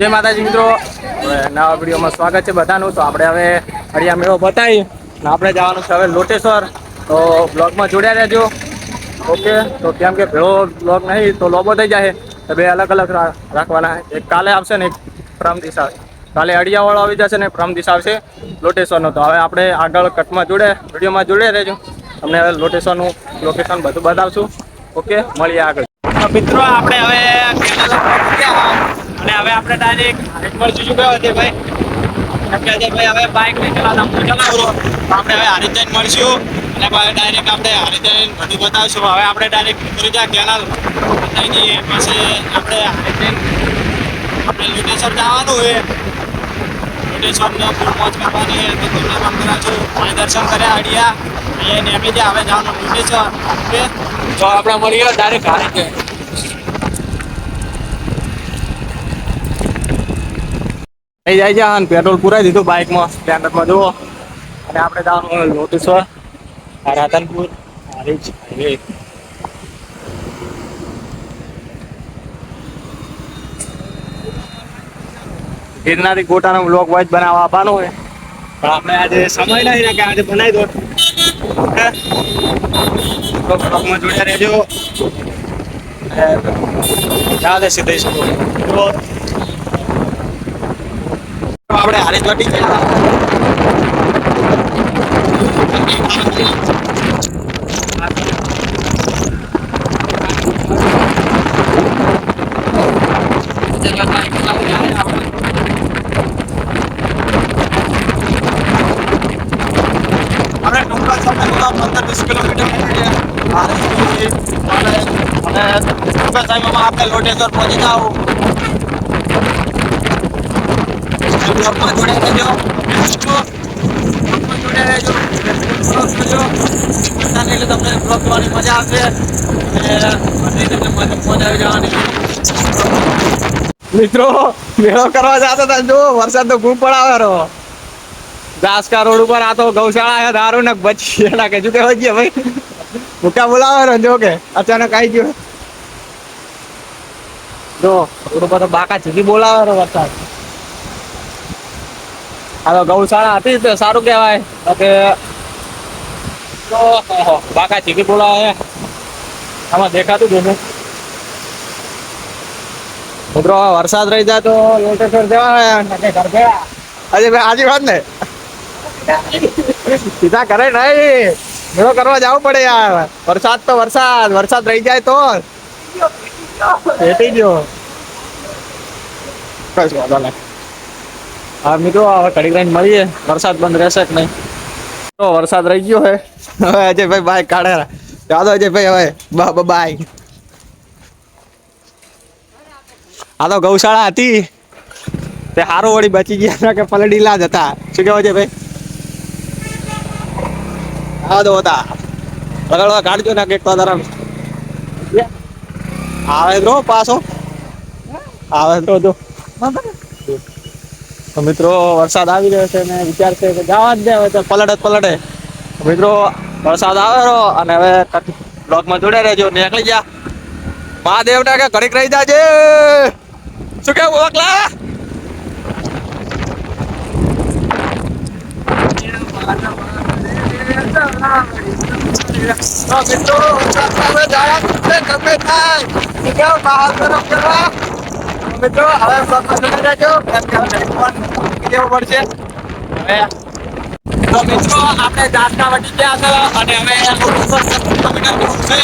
જય માતાજી મિત્રો. નવા વિડીયોમાં સ્વાગત છે બધાનું. તો આપણે હવે હરિયા મેળો બતાવી આપણે જવાનું છે હવે લોટેશ્વર. તો બ્લોગમાં જોડ્યા રહેજો. ઓકે તો કેમ કે ભેળો બ્લોગ નહીં, તો લોબો થઈ જાય તો બે અલગ અલગ રાખવાના. એક કાલે આવશે ને એક પ્રમ દિશા કાલે અડિયાવાળો આવી જશે ને પ્રમ દિશા આવશે લોટેશ્વરનો. તો હવે આપણે આગળ કટમાં જોડે, વિડીયોમાં જોડે રહેજો. તમને હવે લોટેશ્વરનું લોકેશન બધું બતાવશું. ઓકે મળીએ આગળ. મિત્રો, આપણે હવે અને હવે આપણે ડાયરેક્ટ મળશું શું કહેવાય છે ભાઈ? છે ભાઈ, હવે બાઇક નહીં ચલાવતા હું આપણે હવે હારી જઈને અને ભાઈ ડાયરેક્ટ આપણે હારી જઈને બતાવશું. હવે આપણે ડાયરેક્ટ નીકળી જા કેનાલ બતાવી દઈએ આપણે હારી જઈને આપણે લોટેશ્વર જવાનું હોય લોટેશ્વરને ફૂલ મોજ કરવાની દર્શન કર્યા અડિયા અહીંયા નેમી જાય હવે જવાનું લોટેશ્વર. ઓકે? આપણે મળીએ ડાયરેક્ટ હારી જઈએ થઈ જાય છે, અને પેટ્રોલ પૂરાઈ દીધું બાઇકમાં સ્પ્લેન્ડરમાં જુઓ. અને આપણે જવાનું લોટેશ્વર રાધનપુર હારીજ હાઈવે ગિરનારી ગોટાનો બ્લોક વાઇઝ બનાવવા આપવાનો હોય. પણ આપણે આજે સમય નહીં કે આજે બનાવી દો? તો બ્લોકમાં જોડ્યા રહેજો. ચાલે સીધે તો આપણે હારી ચોટી ગયા. આપણે ટૂંકા સમયમાં પંદર વીસ કિલોમીટર નીકળી ગયા. હારીથી અને અને ટૂંકા સમયમાં આપણે લોટેશ્વર પહોંચી જાવ બ્લોગમાં જોડે રહેજો બ્લોગમાં મિત્રો, મેળો કરવા જતા હતા જો વરસાદ તો ખૂબ પડાવે રહો દાસકા રોડ ઉપર આ તો ગૌશાળા દારૂ ને બચી એના કે શું કહેવાય ગયા ભાઈ? મૂકા બોલાવે ને જો કે, અચાનક આવી ગયો. જો ઉપર તો બાકા ચીકી બોલાવે વરસાદ. તો ગૌશાળા હતી તો સારું કહેવાય. કે બાકા ચીકી બોલાવે આમાં દેખાતું જ હશે. મિત્રો વરસાદ રહી જાય તો લોટેશ્વર જવા આજે આજી વાત ને? સીધા કરે નહીં. મેળો કરવા જવું પડે યાર. વરસાદ તો વરસાદ વરસાદ રહી જાય તો. ભેટી ગયો. કઈ વાંધો નહીં. હા મિત્રો હવે કડી લઈને મળીએ. વરસાદ બંધ રહેશે કે નહીં? તો વરસાદ રહી ગયો હે. હવે અજયભાઈ બાઈક કાઢે યાદો અજયભાઈ હવે. બા બાય. આ તો ગૌશાળા હતી. તે હારો વળી બચી ગયા કે પલડીલા જ હતા. શું કહેવાય છે ભાઈ? હા તો હતા. રગડવા કાઢજો ના કેક તો ધરમ આવે તો પાછો. આવે તો જો. મિત્રો, વરસાદ આવી રહ્યો છે ને વિચાર છે કે જવા જ દે, હવે તો પલટે પલટે. મિત્રો, વરસાદ આવે રહ્યો અને હવે બ્લોકમાં જોડે રહેજો, નીકળી જા. મહાદેવ કે ઘડીક રહી જાજે. શું કેવું ઓકલા મિત્રો જાયા. તમે થાય. બહાર તરફ જવા. મિત્રો, હવે બ્લોકમાં જોડે રહેજો કેમ કે હવે ફોન પડશે. તો મિત્રો, આપણે દાસના વટી ગયા હતા અને હવે કિલોમીટર છે હવે મિત્રો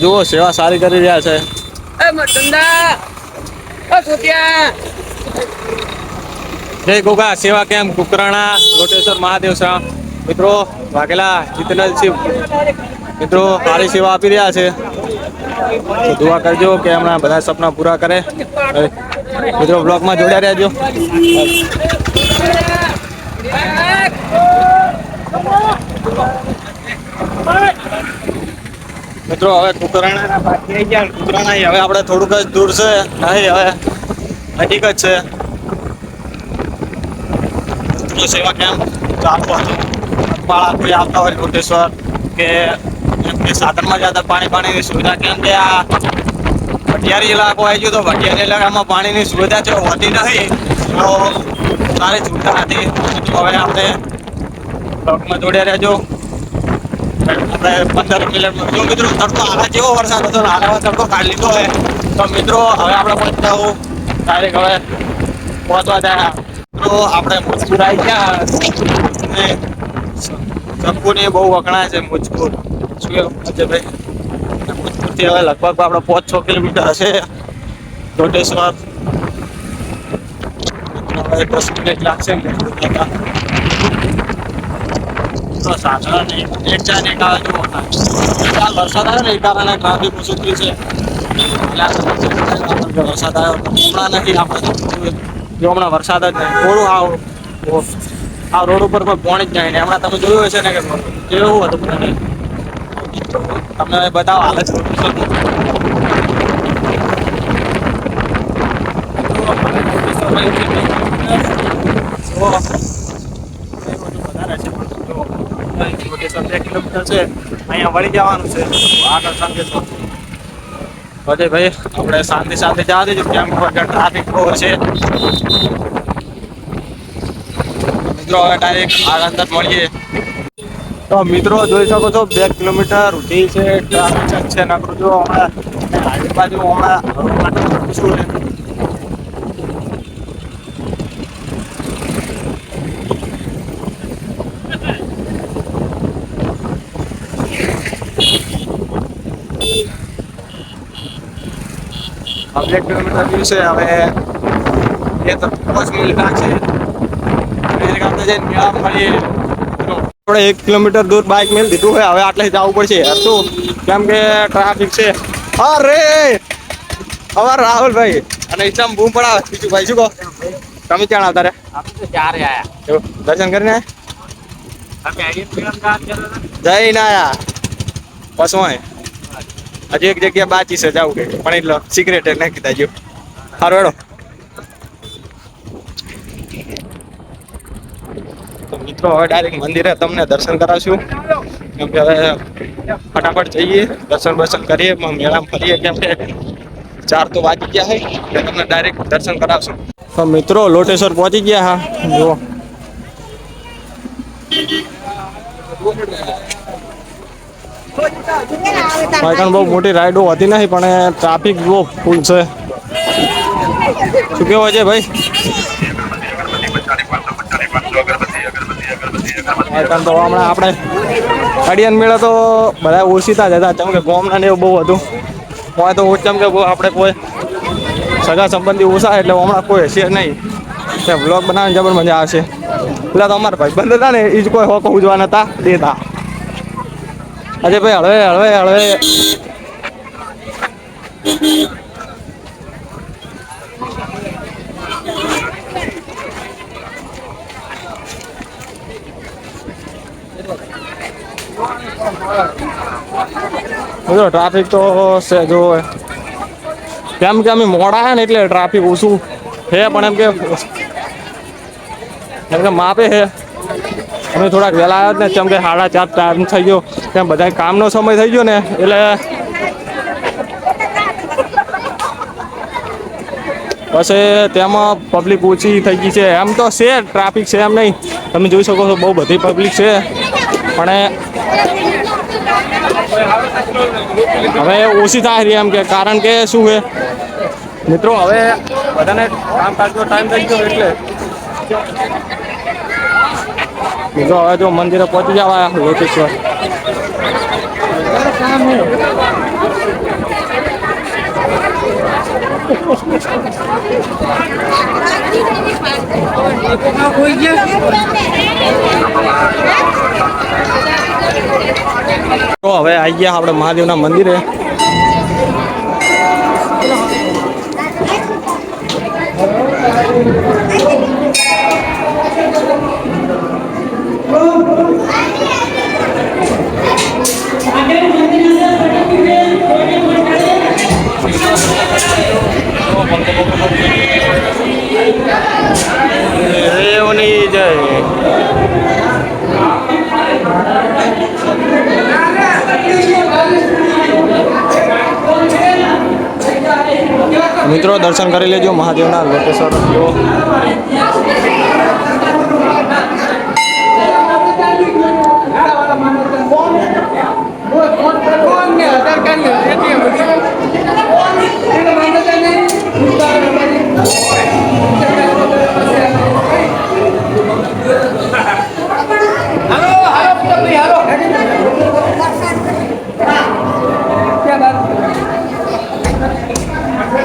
જુઓ સેવા સારી કરી રહ્યા છે. જય ગોગા સેવા કેમ્પ કુકરાણા લોટેશ્વર મહાદેવ શ્રામ મિત્રો વાઘેલા જીતનલસિંહ મિત્રો સારી સેવા આપી રહ્યા છે. તો દુઆ કરજો કે હમણાં બધા સપના પૂરા કરે. મિત્રો બ્લોગમાં જોડ્યા રહેજો. મિત્રો, હવે કુકરાણા બાકી હવે આપણે થોડુંક જ દૂર છે. નહીં, હવે નજીક જ છે સેવા કેમ્પ ચાલુ હતું આપતા હોય કોટેશ્વર કે કે સાધનમાં જતા પાણી પાણીની સુવિધા કેમ કે આ ભટિયારી ઇલાકો આવી ગયો તો ભટિયારી ઇલાકામાં પાણીની સુવિધા જો હોતી નથી. તો સારી સુવિધા નથી. તો હવે આપણે બ્લોકમાં જોડ્યા રહેજો. આપણે પંદર મિનિટ જો મિત્રો તડકો હાલા જેવો વરસાદ હતો ને હાલા તડકો કાઢી લીધો હોય તો મિત્રો હવે આપણે પહોંચતા હું ડાયરેક્ટ હવે પહોંચવા જાય મિત્રો આપણે મુજપુર આવી ગયા. શંકુની બહુ વખણાય છે મુજપુર. હવે લગભગ આપણે પાંચ છ કિલોમીટર હશે. જોટેશ્વર હવે દસ મિનિટ લાગશે. ને તો એક આવે જો વરસાદ આવ્યો ને એ કારણે ટ્રાફિક છે વરસાદ આવ્યો હમણાં નથી આપણે જો હમણાં વરસાદ જ નહીં. થોડું આવ આ રોડ ઉપર કોઈ પોણી જ નહીં. ને હમણાં તમે જોયું હશે ને કે કેવું હતું બધાને તમને બતાવો હાલ બે કિલોમીટર છે. અહીંયા વળી જવાનું છે આગળ સંદેશો બધે ભાઈ આપણે શાંતિ શાંતિ જવા દેજો, કેમ કે ટ્રાફિક બહુ છે. મિત્રો, હવે ડાયરેક્ટ આગળ અંદર મળીએ. તો મિત્રો જોઈ શકો છો, બે કિલોમીટર ઉઠી છે, ટ્રાફિક જ છે નકરું જો હમણાં આજુબાજુ હમણાં શું છે બે કિલોમીટર દૂર છે, હવે એ તો પાંચ મિનિટ લાગશે આપણે મેળા મળીએ આપણે એક કિલોમીટર દૂર બાઇક મેળ દીધું હોય હવે આટલે જવું પડશે. યાર શું? કેમ કે ટ્રાફિક છે. અરે! અમાર રાહુલભાઈ અને ઈચ્છામાં બૂમ પડાવે. બીજું ભાઈ શું કહો? તમે ક્યાં આવતા રે ચારે આયા. દર્શન કરીને જઈને આયા. પસવાય હજી એક જગ્યા બાચી છે જવું કે પણ એટલો સિગરેટ નાખી દેજો સારું હેડો મિત્રો, હવે ડાયરેક્ટ મંદિરે તમને દર્શન કરાવશું. કેમ કે હવે ફટાફટ જઈએ, દર્શન બર્શન કરીએ મેળામાં ફરીએ, કેમ કે ચાર તો વાગી ગયા છે તમને ડાયરેક્ટ દર્શન કરાવશું. તો મિત્રો, લોટેશ્વર પહોંચી ગયા હા, જુઓ. પાટણ બહુ મોટી રાઈડો હતી નહીં, પણ ટ્રાફિક બહુ ફૂલ છે. શું કેવું છે ભાઈ? પાટણ તો હમણાં આપણે અડિયન મેળા તો બધા ઓછીતા જ હતા. ચમ કે ગોમના ને એવું બહુ હતું. હોય તો ઓછમ કે આપણે કોઈ સગા સંબંધી ઓછા એટલે હમણાં કોઈ હશે નહીં. તે બ્લોગ બનાવવાની જબર મજા આવશે. એટલે તો અમારા ભાઈ બંધ હતા ને એ જ કોઈ હોક ઉજવાના હતા. દેતા અજય ભાઈ હળવે હળવે હળવે. બધો ટ્રાફિક તો છે જો કેમ કે અમે મોડા હે ને એટલે ટ્રાફિક ઓછું છે, પણ એમ કે એમ કે માપે છે. અમે થોડાક વહેલા આવ્યા ને, કેમ કે સાડા ચાર ટાઈમ થઈ ગયો. કેમ બધા કામનો સમય થઈ ગયો ને, એટલે પછી તેમાં પબ્લિક ઓછી થઈ ગઈ છે. એમ તો છે ટ્રાફિક છે એમ નહીં. તમે જોઈ શકો છો, બહુ બધી પબ્લિક છે. પણ હવે ઓછી થાય રહી એમ કે, કારણ કે શું છે? મિત્રો, હવે બધાને કામકાજનો ટાઈમ થઈ ગયો એટલે. મિત્રો, હવે જો મંદિરે પહોંચી જવા લોકેશ્વર. તો હવે આવી ગયા આપણે મહાદેવના મંદિરે દેવની મિત્રો દર્શન કરી લેજો મહાદેવના લોકેશ્વર.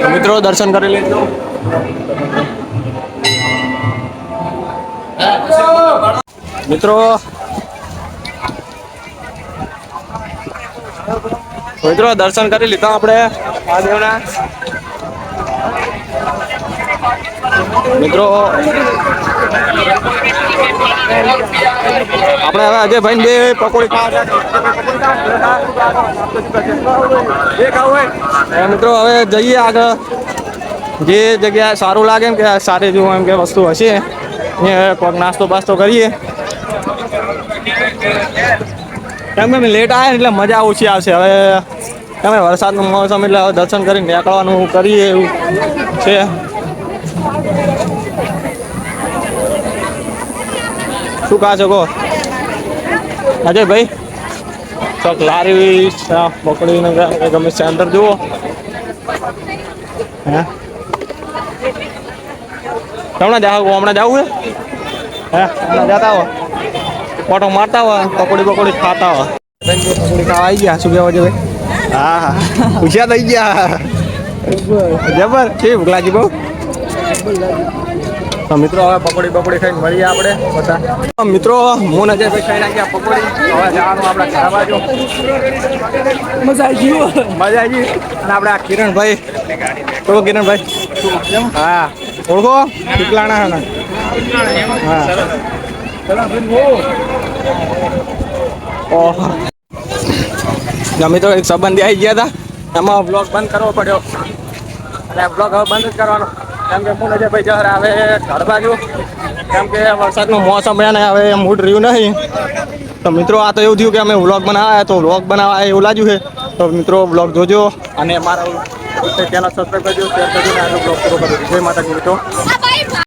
તો મિત્રો દર્શન કરી લેજો મિત્રો મિત્રો દર્શન કરી લીધા આપણે. મહાદેવના. મિત્રો આપણે હવે અજયભાઈ બે પકોડી ખાવા મિત્રો, હવે જઈએ આગળ. જે જગ્યાએ સારું લાગે એમ કે સારી જેવું એમ કે વસ્તુ હશે. કોઈક નાસ્તો બાસ્તો કરીએ. કેમ કે લેટ આવે એટલે મજા ઓછી આવશે. હવે તમે વરસાદનું મોસમ એટલે દર્શન કરીને નીકળવાનું કરીએ એવું છે. શું કહો છો કહો? અજયભાઈ ચોક લારી ચા પકડીને કે ગમે છે અંદર જુઓ. હે? તમને જાવ હમણાં જવું હે? હે? હમણાં જતા હો ફોટો મારતા હોય પકોડી પકોડી ખાતા હોય પકોડી ખાવા આવી ગયા શું કહેવા છે ભાઈ? હા હા. પૂછ્યા થઈ ગયા. જબર છે ભૂખ લાગી બહુ? તો મિત્રો હવે પકોડી બકોડી ખાઈને મળીએ આપણે બધા. મિત્રો હું નજર ભાઈ ખાઈ નાખ્યા પકોડી. હવે જવાનું આપણે ઘર બાજુ. મજા આવી ગયું મજા આવી ગઈ. અને આપણે આ કિરણભાઈ. તો કિરણભાઈ. હા. ઓળખો? પીપલાણા હા ઓહ. અમે તો એક સંબંધી આવી ગયા હતા. એમાં બ્લોગ બંધ કરવો પડ્યો. અને બ્લોગ હવે બંધ જ કરવાનો. કેમ કે હું ભાઈ જરા હવે ઘર બાજુ કેમ કે વરસાદનું મોસમ છે ને, હવે મૂડ રહ્યું નહીં. તો મિત્રો, આ તો એવું થયું કે અમે વ્લોગ બનાવ્યા, તો વ્લોગ બનાવવા એવું લાગ્યું છે. તો મિત્રો વ્લોગ જોજો. અને મારા ચેનલ સબસ્ક્રાઈબ કરજો શેર કરજો અને આજનો વ્લોગ પૂરો કરજો. જય માતાજી મિત્રો.